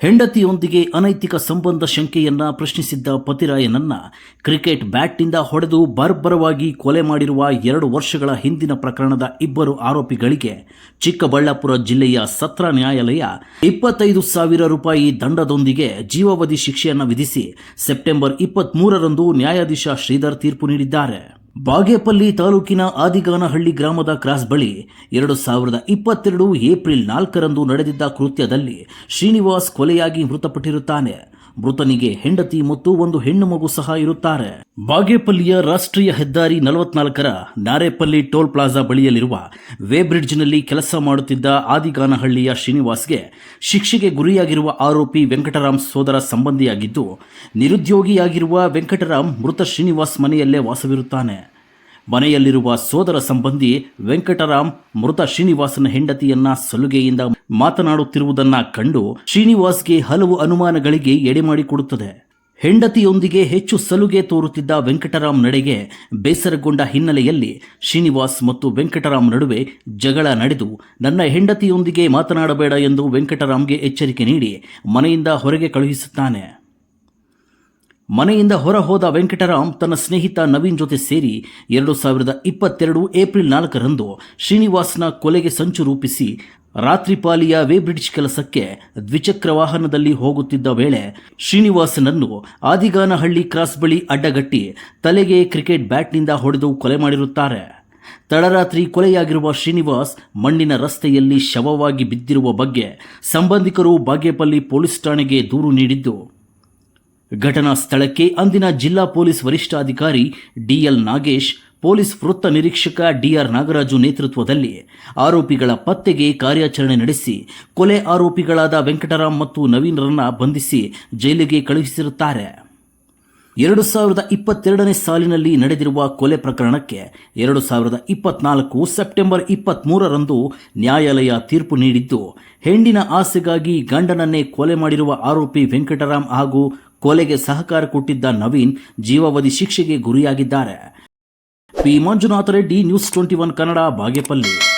ಹೆಂಡತಿಯೊಂದಿಗೆ ಅನೈತಿಕ ಸಂಬಂಧ ಶಂಕೆಯನ್ನ ಪ್ರಶ್ನಿಸಿದ್ದ ಪತಿರಾಯನನ್ನ ಕ್ರಿಕೆಟ್ ಬ್ಯಾಟ್ನಿಂದ ಹೊಡೆದು ಬರ್ಬರವಾಗಿ ಕೊಲೆ ಮಾಡಿರುವ ಎರಡು ವರ್ಷಗಳ ಹಿಂದಿನ ಪ್ರಕರಣದ ಇಬ್ಬರು ಆರೋಪಿಗಳಿಗೆ ಚಿಕ್ಕಬಳ್ಳಾಪುರ ಜಿಲ್ಲೆಯ ಸತ್ರ ನ್ಯಾಯಾಲಯ ಇಪ್ಪತ್ತೈದು ಸಾವಿರ ರೂಪಾಯಿ ದಂಡದೊಂದಿಗೆ ಜೀವಾವಧಿ ಶಿಕ್ಷೆಯನ್ನು ವಿಧಿಸಿ ಸೆಪ್ಟೆಂಬರ್ ಇಪ್ಪತ್ಮೂರರಂದು ನ್ಯಾಯಾಧೀಶ ಶ್ರೀಧರ್ ತೀರ್ಪು ನೀಡಿದ್ದಾರೆ. ಬಾಗೇಪಲ್ಲಿ ತಾಲೂಕಿನ ಆದಿಗಾನಹಳ್ಳಿ ಗ್ರಾಮದ ಕ್ರಾಸ್ ಬಳಿ ಎರಡು ಸಾವಿರದ ಇಪ್ಪತ್ತೆರಡು ಏಪ್ರಿಲ್ ನಾಲ್ಕರಂದು ನಡೆದಿದ್ದ ಕೃತ್ಯದಲ್ಲಿ ಶ್ರೀನಿವಾಸ್ ಕೊಲೆಯಾಗಿ ಮೃತಪಟ್ಟಿರುತ್ತಾನೆ. ಮೃತನಿಗೆ ಹೆಂಡತಿ ಮತ್ತು ಒಂದು ಹೆಣ್ಣು ಮಗು ಸಹ ಇರುತ್ತಾರೆ. ಬಾಗೇಪಲ್ಲಿಯ ರಾಷ್ಟ್ರೀಯ ಹೆದ್ದಾರಿ ನಲವತ್ನಾಲ್ಕರ ನಾರೇಪಲ್ಲಿ ಟೋಲ್ ಪ್ಲಾಜಾ ಬಳಿಯಲ್ಲಿರುವ ವೇ ಬ್ರಿಡ್ಜ್ನಲ್ಲಿ ಕೆಲಸ ಮಾಡುತ್ತಿದ್ದ ಆದಿಗಾನಹಳ್ಳಿಯ ಶ್ರೀನಿವಾಸ್ಗೆ ಶಿಕ್ಷೆಗೆ ಗುರಿಯಾಗಿರುವ ಆರೋಪಿ ವೆಂಕಟರಾಮ್ ಸೋದರ ಸಂಬಂಧಿಯಾಗಿದ್ದು, ನಿರುದ್ಯೋಗಿಯಾಗಿರುವ ವೆಂಕಟರಾಮ್ ಮೃತ ಶ್ರೀನಿವಾಸ್ ಮನೆಯಲ್ಲೇ ವಾಸವಿರುತ್ತಾನೆ. ಮನೆಯಲ್ಲಿರುವ ಸೋದರ ಸಂಬಂಧಿ ವೆಂಕಟರಾಮ್ ಮೃತ ಶ್ರೀನಿವಾಸನ ಹೆಂಡತಿಯನ್ನ ಸಲುಗೆಯಿಂದ ಮಾತನಾಡುತ್ತಿರುವುದನ್ನ ಕಂಡು ಶ್ರೀನಿವಾಸ್ಗೆ ಹಲವು ಅನುಮಾನಗಳಿಗೆ ಎಡೆಮಾಡಿಕೊಡುತ್ತದೆ ಹೆಂಡತಿಯೊಂದಿಗೆ ಹೆಚ್ಚು ಸಲುಗೆ ತೋರುತ್ತಿದ್ದ ವೆಂಕಟರಾಮ್ ನಡೆಗೆ ಬೇಸರಗೊಂಡ ಹಿನ್ನೆಲೆಯಲ್ಲಿ ಶ್ರೀನಿವಾಸ್ ಮತ್ತು ವೆಂಕಟರಾಮ್ ನಡುವೆ ಜಗಳ ನಡೆದು, ನನ್ನ ಹೆಂಡತಿಯೊಂದಿಗೆ ಮಾತನಾಡಬೇಡ ಎಂದು ವೆಂಕಟರಾಮ್ಗೆ ಎಚ್ಚರಿಕೆ ನೀಡಿ ಮನೆಯಿಂದ ಹೊರಗೆ ಕಳುಹಿಸುತ್ತಾನೆ. ಮನೆಯಿಂದ ಹೊರ ಹೋದ ವೆಂಕಟರಾಮ್ ತನ್ನ ಸ್ನೇಹಿತ ನವೀನ್ ಜೊತೆ ಸೇರಿ ಎರಡು ಸಾವಿರದ ಇಪ್ಪತ್ತೆರಡು ಏಪ್ರಿಲ್ ನಾಲ್ಕರಂದು ಶ್ರೀನಿವಾಸ್ನ ಕೊಲೆಗೆ ಸಂಚು ರೂಪಿಸಿ ರಾತ್ರಿ ಪಾಲಿಯ ಕೆಲಸಕ್ಕೆ ದ್ವಿಚಕ್ರ ವಾಹನದಲ್ಲಿ ಹೋಗುತ್ತಿದ್ದ ವೇಳೆ ಶ್ರೀನಿವಾಸನನ್ನು ಆದಿಗಾನಹಳ್ಳಿ ಕ್ರಾಸ್ ಬಳಿ ಅಡ್ಡಗಟ್ಟಿ ತಲೆಗೆ ಕ್ರಿಕೆಟ್ ಬ್ಯಾಟ್ನಿಂದ ಹೊಡೆದು ಕೊಲೆ ಮಾಡಿರುತ್ತಾರೆ. ತಡರಾತ್ರಿ ಕೊಲೆಯಾಗಿರುವ ಶ್ರೀನಿವಾಸ್ ಮಣ್ಣಿನ ರಸ್ತೆಯಲ್ಲಿ ಶವವಾಗಿ ಬಿದ್ದಿರುವ ಬಗ್ಗೆ ಸಂಬಂಧಿಕರು ಬಾಗೇಪಲ್ಲಿ ಪೊಲೀಸ್ ಠಾಣೆಗೆ ದೂರು ನೀಡಿದ್ದು. ಘಟನಾ ಸ್ಥಳಕ್ಕೆ ಅಂದಿನ ಜಿಲ್ಲಾ ಪೊಲೀಸ್ ವರಿಷ್ಠಾಧಿಕಾರಿ ಡಿಎಲ್ ನಾಗೇಶ್, ಪೊಲೀಸ್ ವೃತ್ತ ನಿರೀಕ್ಷಕ ಡಿಆರ್ ನಾಗರಾಜು ನೇತೃತ್ವದಲ್ಲಿ ಆರೋಪಿಗಳ ಪತ್ತೆಗೆ ಕಾರ್ಯಾಚರಣೆ ನಡೆಸಿ, ಕೊಲೆ ಆರೋಪಿಗಳಾದ ವೆಂಕಟರಾಮ್ ಮತ್ತು ನವೀನ್ರನ್ನ ಬಂಧಿಸಿ ಜೈಲಿಗೆ ಕಳುಹಿಸಿರುತ್ತಾರೆ. ಎರಡು ಸಾವಿರದ ಇಪ್ಪತ್ತೆರಡನೇ ಸಾಲಿನಲ್ಲಿ ನಡೆದಿರುವ ಕೊಲೆ ಪ್ರಕರಣಕ್ಕೆ ಎರಡು ಸಾವಿರದ ಇಪ್ಪತ್ನಾಲ್ಕು ಸೆಪ್ಟೆಂಬರ್ ಇಪ್ಪತ್ತ್ಮೂರರಂದು ನ್ಯಾಯಾಲಯ ತೀರ್ಪು ನೀಡಿದ್ದು ಹೆಣ್ಣಿನ ಆಸೆಗಾಗಿ ಗಂಡನನ್ನೇ ಕೊಲೆ ಮಾಡಿರುವ ಆರೋಪಿ ವೆಂಕಟರಾಮ್ ಹಾಗೂ ಕೊಲೆಗೆ ಸಹಕಾರ ಕೊಟ್ಟಿದ್ದ ನವೀನ್ ಜೀವಾವಧಿ ಶಿಕ್ಷೆಗೆ ಗುರಿಯಾಗಿದ್ದಾರೆ. P Manjunatha Reddy news twenty one Kannada, Bagepalli.